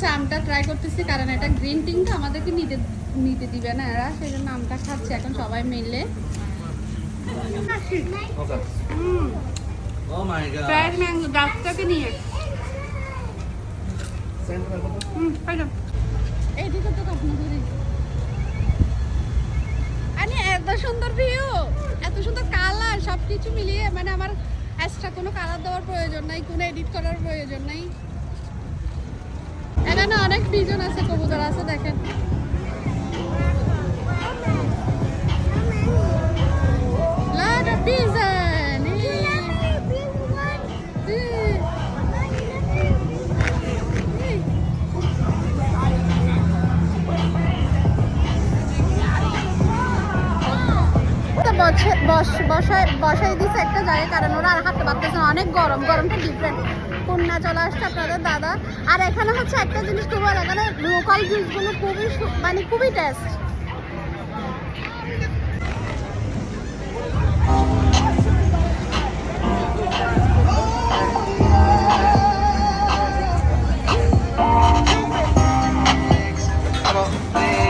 হচ্ছে আমটা ট্রাই করতেছি কারণ এটা গ্রিন টিংটা আমাদেরকে নিতে নিতে দিবে না এরা সেই জন্য আমটা খাচ্ছে এখন সবাই মিলে। Okay. Oh my fried mango ডাকটাকে নিয়ে। হুম খাই যাও এইদিকে তো কখনো ধরি আরে এত সুন্দর ভিউ এত সুন্দর কালার সব কিছু মিলিয়ে মানে আমার এক্সট্রা কোনো কালার দেওয়ার প্রয়োজন নাই কোনো এডিট করার প্রয়োজন নাই। এখানে অনেক পিজন আছে, কবুতর আছে, দেখেন। Lot of pigeon! বসাই দিছে একটা জায়গায়, কারণ ওরা আর হাঁটতে পারতেছে অনেক গরম, গরমটা ডিফারেন্ট কন্যা চলে আসছে আপনাদের দাদা। আর এখানে হচ্ছে একটা জিনিস খুব ভালো, এখানে লোকাল জুসগুলো খুবই মানে খুবই টেস্ট তুই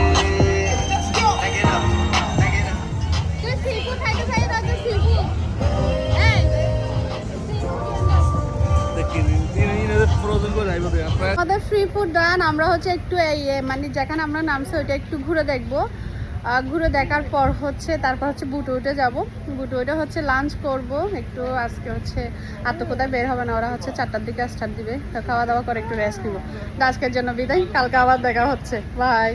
আমাদের ফ্রি ফুড ডান আমরা হচ্ছে একটু এই মানে যেখানে আমরা নামছি ওইটা একটু ঘুরে দেখব। ঘুরে দেখার পর হচ্ছে তারপর হচ্ছে বুটে উঠে যাব। বুটে উঠে হচ্ছে লাঞ্চ করব, একটু আজকে হচ্ছে আর তো কোথায় বের হবে না, ওরা হচ্ছে চারটার দিকে স্টার্ট দিবে। খাওয়া দাওয়া করে একটু রেস্ট নিব। আজকের জন্য বিদায়, কালকে আবার দেখা হচ্ছে। বাই